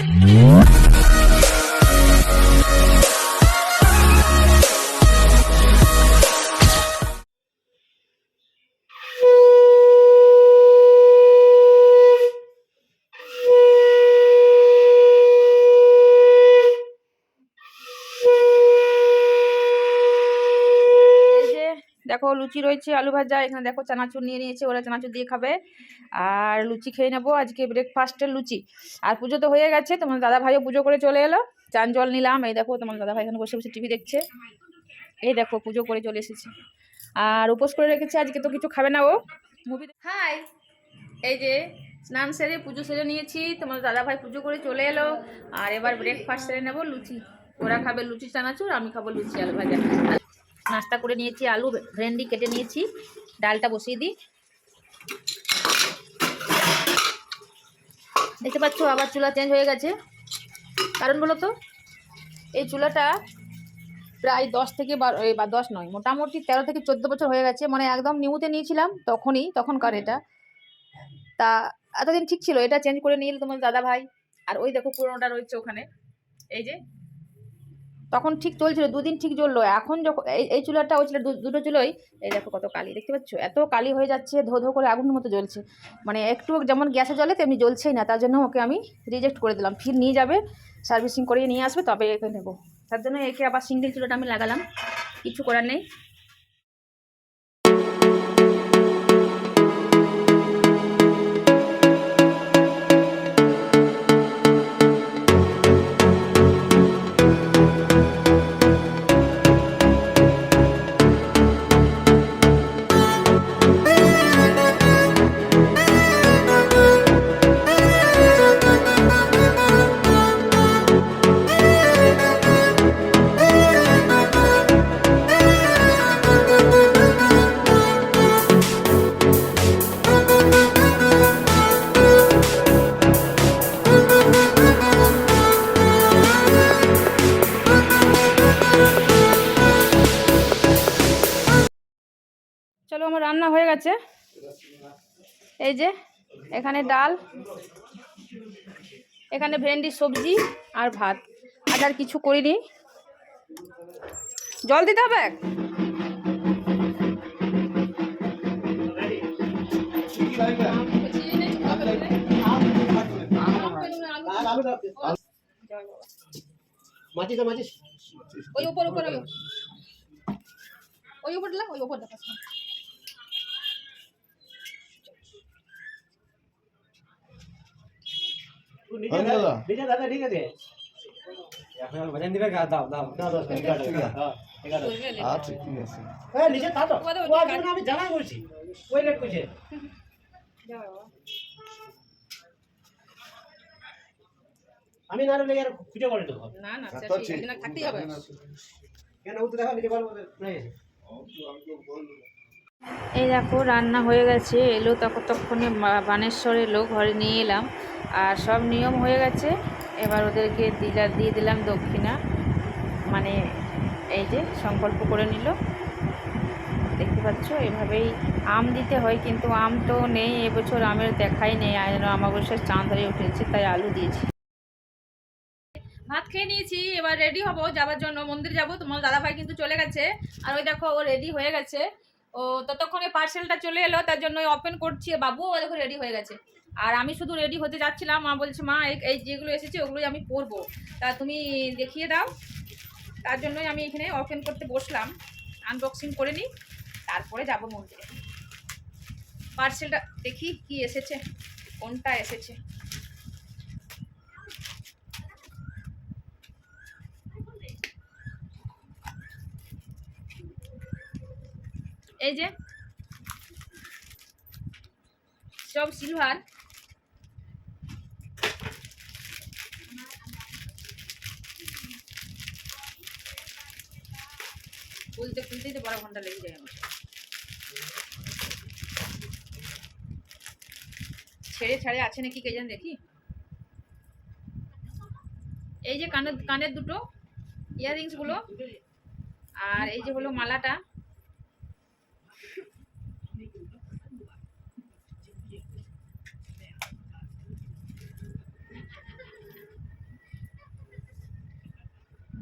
Mm-hmm. দেখো লুচি রয়েছে, আলু ভাজা, এখানে দেখো চানাচুর নিয়ে নিয়েছে, ওরা চানাচুর দিয়ে খাবে। আর লুচি খেয়ে নেব, আজকে ব্রেকফাস্টের লুচি। আর পুজো তো হয়ে গেছে, তোমার দাদা ভাইও পুজো করে চলে এলো। চান জল নিলাম, এই দেখো তোমার দাদা ভাই এখানে বসে বসে টিভি দেখছে। এই দেখো পুজো করে চলে এসেছে। আর উপোস করে রেখেছে, আজকে তো কিছু খাবে না ও। মুভি হাই এই যে স্নান সেরে পুজো সেরে নিয়েছি, তোমার দাদা ভাই পুজো করে চলে এলো। আর এবার ব্রেকফাস্ট সেরে নেব লুচি। ওরা খাবে লুচি চানাচুর, আমি খাব লুচি আলু ভাজা। নাস্তা করে নিয়েছি, আলু, ভেন্ডি কেটে নিয়েছি। ডালটা বসিয়ে দিই। দেখতে পাচ্ছ, আবার চুলা চেঞ্জ হয়ে গেছে। কারণ বলো তো, এই চুলাটা প্রায় দশ থেকে বারো বা দশ নয়, মোটামুটি তেরো থেকে চোদ্দ বছর হয়ে গেছে। মানে একদম নিউতে নিয়েছিলাম, তখনই, তখনকার এটা। তা এতদিন ঠিক ছিল, এটা চেঞ্জ করে নিয়ে তোমার দাদা ভাই আর ওই দেখো পুরোনোটা রয়েছে ওখানে। এই যে তখন ঠিক চলছিল, দুদিন ঠিক জ্বললো। এখন যখন এই চুলাটা, ওই চুলা দুটো চুলোই, এই দেখো কত কালি, দেখতে পাচ্ছ? এত কালি হয়ে যাচ্ছে, ধো ধো করে আগুনের মতো জ্বলছে। মানে একটু যেমন গ্যাসে জ্বলে, তেমনি জ্বলছেই না, তার জন্য ওকে আমি রিজেক্ট করে দিলাম। ফির নিয়ে যাবে সার্ভিসিং করিয়ে নিয়ে আসবে, তবে একে নেব। তার জন্য একে আবার সিঙ্গেল চুলাটা আমি লাগালাম, কিছু করার নেই। এই যে এখানে ডাল এখানে ভেন্ডি সবজি আর ভাত। আজ আর কিছু করিনি। জল দিতে হবে? মাচিস মাচিস ওই উপর উপর ওই ওই উপর দিলাম ওই উপর দেখা নিজে দাদা নিজে দাদা ঠিক আছে এখন ভজন দিবে গা দাও দাও দাও দাও ঠিক আছে হ্যাঁ ঠিক আছে আচ্ছা ঠিক আছে হ্যাঁ আমি জানাই বলছি ওই করছে আমি না রেলে আর খুঁজে বলে দেবো না না। থাকতেই হবে কেন উত্তর দেখা নিজে বলব এই দেখো, রান্না হয়ে গেছে। এলো তখন বা- বানেশ্বর এলো ঘরে নিয়ে এলাম। আর সব নিয়ম হয়ে গেছে। এবার ওদেরকে দিলা দিয়ে দিলাম দক্ষিণা। মানে এই যে সংকল্প করে নিল। দেখতে পাচ্ছ, এভাবেই আম দিতে হয়, কিন্তু আম তো নেই। এবছর আমের দেখাই নেই। যেন আমাবস্যার চাঁদ হয়ে উঠেছে, তাই আলু দিয়েছি। ভাত খেয়ে নিয়েছি। এবার রেডি হব, যাবার জন্য। মন্দির যাব। তোমার দাদা ভাই কিন্তু চলে গেছে। আর ওই দেখো, ও রেডি হয়ে গেছে। ও ততক্ষণে পার্সেলটা চলে এলো, তার জন্য ওপেন করছি বাবু দেখো রেডি হয়ে গেছে। আর আমি শুধু রেডি হতে যাচ্ছিলাম, মা বলছে, মা, এই যেগুলো এসেছে, ওগুলোই আমি পরবো। তা তুমি দেখিয়ে দাও। তার জন্যই আমি এখানে ওপেন করতে বসলাম। আনবক্সিং করে নিই, তারপরে যাব মন্দিরে। পার্সেলটা দেখি কি এসেছে, কোনটা এসেছে। এই যে। সব সিলভার। খুলতে খুলতেই তো বারো ঘণ্টা লেগে যায় আমার। ছেড়ে ছাড়ে আছে নাকি কে জান দেখি। এই যে কানের কানের দুটো ইয়াররিংসগুলো আর এই যে হলো মালাটা।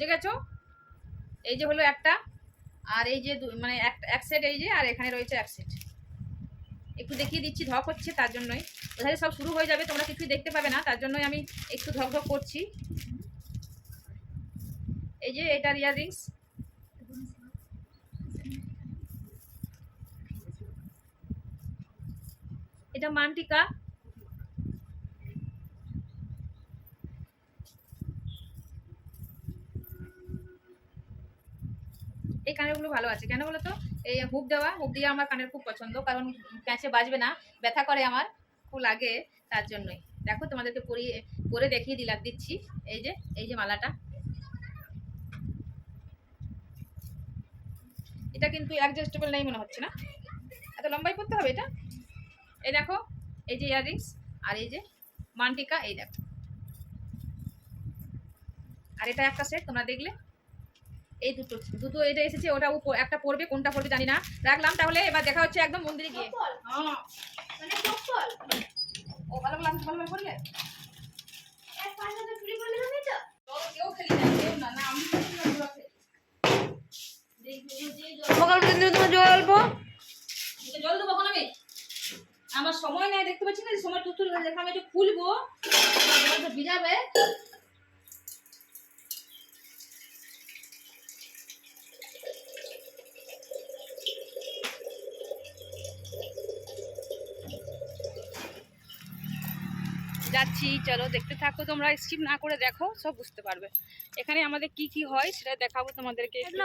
বুঝে গেছো এই যে হলো একটা, আর এই যে মানে এক সেট এই যে, আর এখানে রয়েছে এক সেট একটু দেখিয়ে দিচ্ছি ধপ হচ্ছে তার জন্যই। কোথায় সব শুরু হয়ে যাবে, তোমরা কিছুই দেখতে পাবে না, তার জন্যই আমি একটু ধপ ধপ করছি। এই যে এটার ইয়াররিংস। এটা মানটিকা। এই কানেরগুলো ভালো আছে। কেন বলো তো এই হুক দেওয়া, হুক দিয়ে আমার কানের খুব পছন্দ, কারণ প্যাঁচে বাজবে না, ব্যথা করে আমার, খুব লাগে তার জন্যই। দেখো, তোমাদেরকে পরিয়ে, পরে দেখিয়ে দিলাম, দিচ্ছি। এই যে এই যে মালাটা। এটা কিন্তু অ্যাডজাস্টেবল নেই মনে হচ্ছে না? এত লম্বাই পড়তে হবে এটা? এই দেখো, এই যে ইয়াররিংস আর এই যে মানটিকা, এই দেখো। আর এটা একটা সেট তোমরা দেখলে। এই দুটো দুটো এটা এসেছে ওটা একটা পড়বে কোনটা পড়বে জানি না। রাখলাম তাহলে এবার দেখা হচ্ছে একদম মন্দিরে গিয়ে। হ্যাঁ। মানে ও ভালো ভালো ভালো ভালো করলে জল- দেবো। এখন আমি? আমার সময় নাই দেখতে পাচ্ছি না যে সময় টুকটুক আমি একটু খুলবো। জলটা যাচ্ছি চলো দেখতে থাকো তোমরা স্কিপ না করে দেখো সব বুঝতে পারবে। এখানে আমাদের কি কি হয় সেটা দেখাবো তোমাদেরকে একটু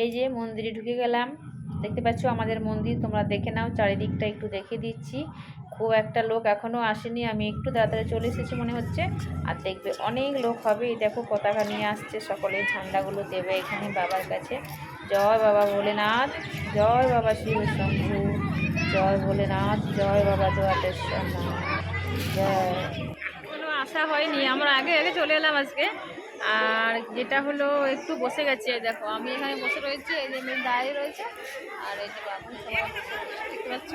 এই যে মন্দিরে ঢুকে গেলাম। দেখতে পাচ্ছ আমাদের মন্দির, তোমরা দেখে নাও, চারিদিকটা একটু দেখে দিচ্ছি। খুব একটা লোক এখনও আসেনি, আমি একটু তাড়াতাড়ি চলে এসেছি মনে হচ্ছে। আর দেখবে অনেক লোক হবে দেখো পতাকা নিয়ে আসছে সকলে, ঝান্ডাগুলো দেবে এখানে বাবার কাছে। জয় বাবা ভোলেনাথ, জয় বাবা শিব শম্ভু জয় ভোলেনাথ, জয় বাবা দোয়াটেশ্বর জয় কোনো আশা হয়নি। আমরা আগে আগে চলে এলাম আজকে। আর যেটা হলো, একটু বসে গেছে দেখো, আমি এখানে বসে রয়েছি, এই যে মেয়ে দাঁড়িয়ে রয়েছে, আর এই যে বাবু। দেখতে পাচ্ছ?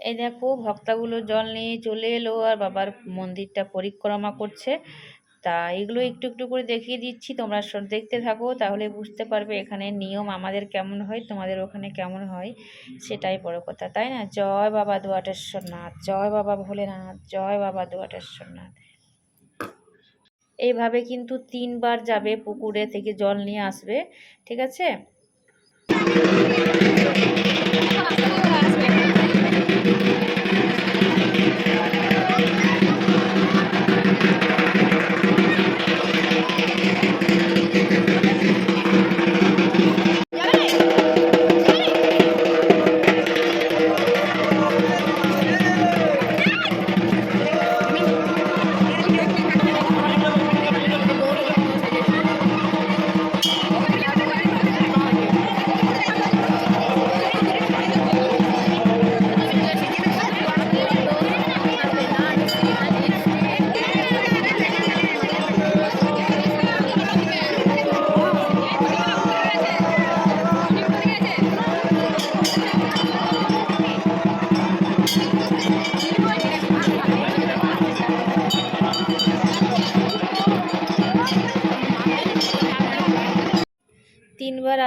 এই দেখো ভক্তগুলো জল নিয়ে চলে এলো আর বাবার মন্দিরটা পরিক্রমা করছে। তা এগুলো একটু একটু করে দেখিয়ে দিচ্ছি। তোমরা দেখতে থাকো, তাহলে বুঝতে পারবে এখানে নিয়ম আমাদের কেমন হয়, তোমাদের ওখানে কেমন হয়, সেটাই বড় কথা, তাই না? জয় বাবা দুয়াটেশ্বরনাথ, জয় বাবা ভোলেনাথ, জয় বাবা দুয়াটেশ্বরনাথ। এইভাবে কিন্তু তিনবার যাবে পুকুরে থেকে জল নিয়ে আসবে, ঠিক আছে? তিনবার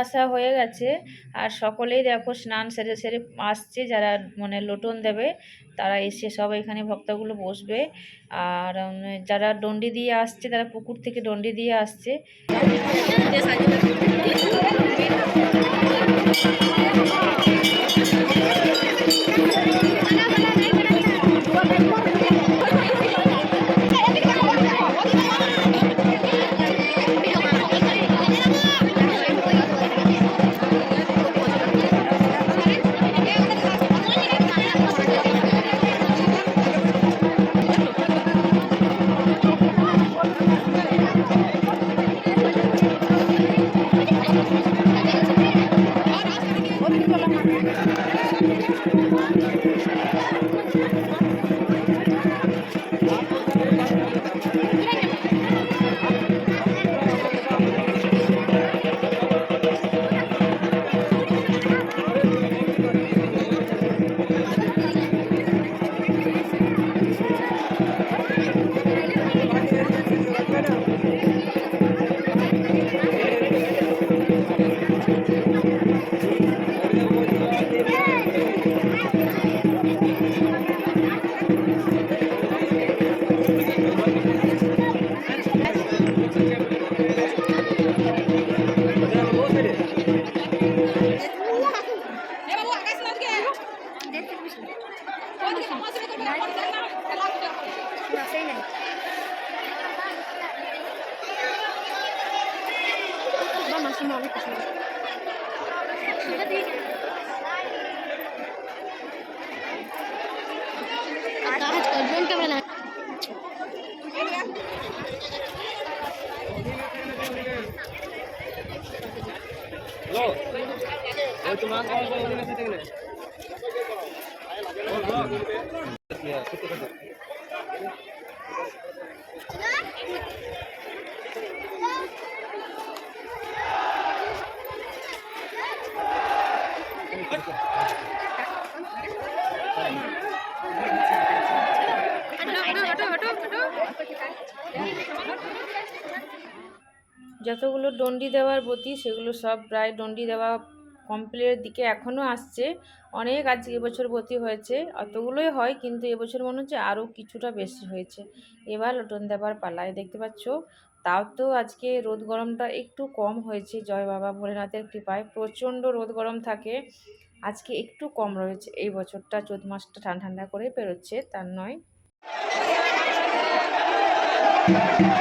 আসা হয়ে গেছে। আর সকলেই দেখো স্নান সেরে সেরে আসছে, যারা মানে লোটন দেবে, তারা এসে সব এখানে ভক্তগুলো বসবে। আর যারা ডন্ডি দিয়ে আসছে, তারা পুকুর থেকে ডন্ডি দিয়ে আসছে। ওই তোমার কল করে দিলে সেটা গেলে যতগুলো ডন্ডি দেওয়ার বতি সেগুলো সব প্রায় ডন্ডি দেওয়া কমপ্লিটের দিকে এখনও আসছে। অনেক আজকে এবছর বতি হয়েছে। অতগুলোই হয়, কিন্তু এবছর মনে হচ্ছে আরও কিছুটা বেশি হয়েছে। এবার লোটন দেবার পালায়, দেখতে পাচ্ছ? তাও তো আজকে রোদ গরমটা একটু কম হয়েছে। জয় বাবা, ভোলেনাথের কৃপায় প্রচণ্ড রোদ গরম থাকে। আজকে একটু কম রয়েছে। এই বছরটা চোদ্দ মাসটা ঠান্ডা ঠান্ডা করে পেরোচ্ছে, তার নয়। Thank you.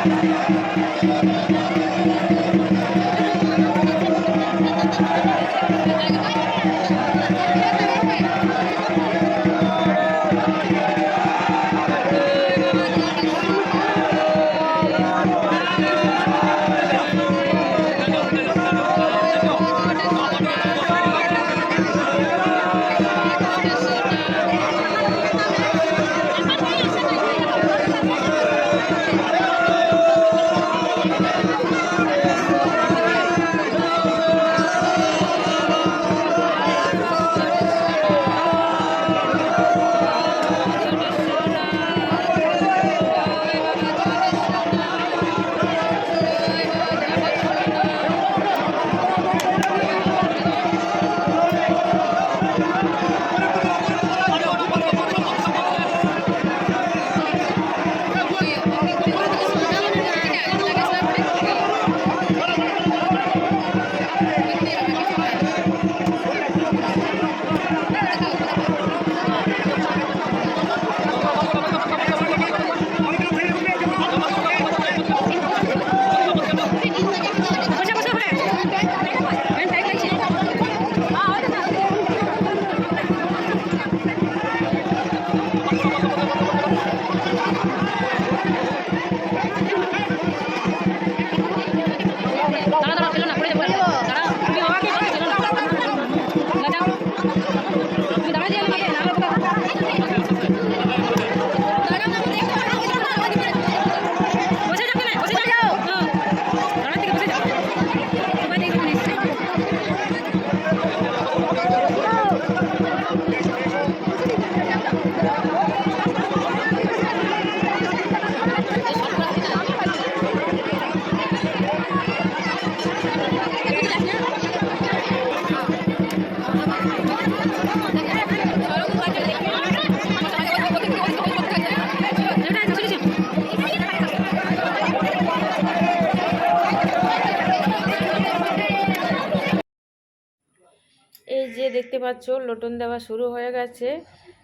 দেখতে পাচ্ছ, লোটন দেওয়া শুরু হয়ে গেছে।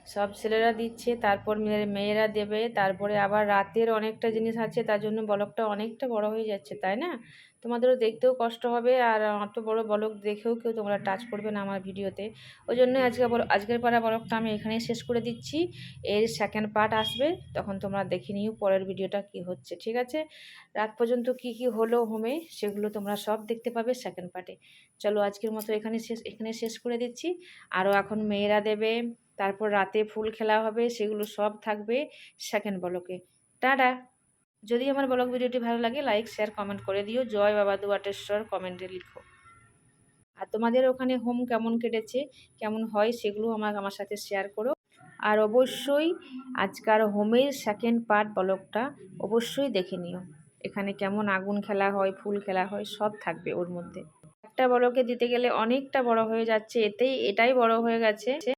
সব ছেলেরা দিচ্ছে, তারপর মেয়ে- মেয়েরা দেবে, তারপরে আবার রাতের অনেকটা জিনিস আছে, তার জন্য বলকটা অনেকটা বড় হয়ে যাচ্ছে, তাই না? তোমাদেরও দেখতেও কষ্ট হবে আর অত বড় বলক দেখেও কেউ তোমরা টাচ করবে না আমার ভিডিওতে। ওই জন্য আজকে আজকের পাড়া বলকটা আমি এখানেই শেষ করে দিচ্ছি। এর সেকেন্ড পার্ট আসবে, তখন তোমরা দেখে নিও পরের ভিডিওটা কি হচ্ছে, ঠিক আছে? রাত পর্যন্ত কি কি হলো হোমে সেগুলো তোমরা সব দেখতে পাবে সেকেন্ড পার্টে চলো আজকের মতো এখানে শেষ এখানে শেষ করে দিচ্ছি। আরও এখন মেয়েরা দেবে, তারপর রাতে ফুল খেলা হবে, সেগুলো সব থাকবে সেকেন্ড বলকে। টাটা! যদি আমার ব্লগ ভিডিওটি ভালো লাগে লাইক শেয়ার কমেন্ট করে দিও। জয় বাবা দুয়াটেশ্বর কমেন্টে লিখো। আর তোমাদের ওখানে হোম কেমন কেটেছে, কেমন হয় সেগুলো আমার আমার সাথে শেয়ার করো। আর অবশ্যই আজকার হোমের সেকেন্ড পার্ট ব্লগটা অবশ্যই দেখে নিও। এখানে কেমন আগুন খেলা হয়, ফুল খেলা হয়, সব থাকবে ওর মধ্যে। একটা বড়কে দিতে গেলে অনেকটা বড় হয়ে যাচ্ছে, এতেই, এটাই বড় হয়ে গেছে।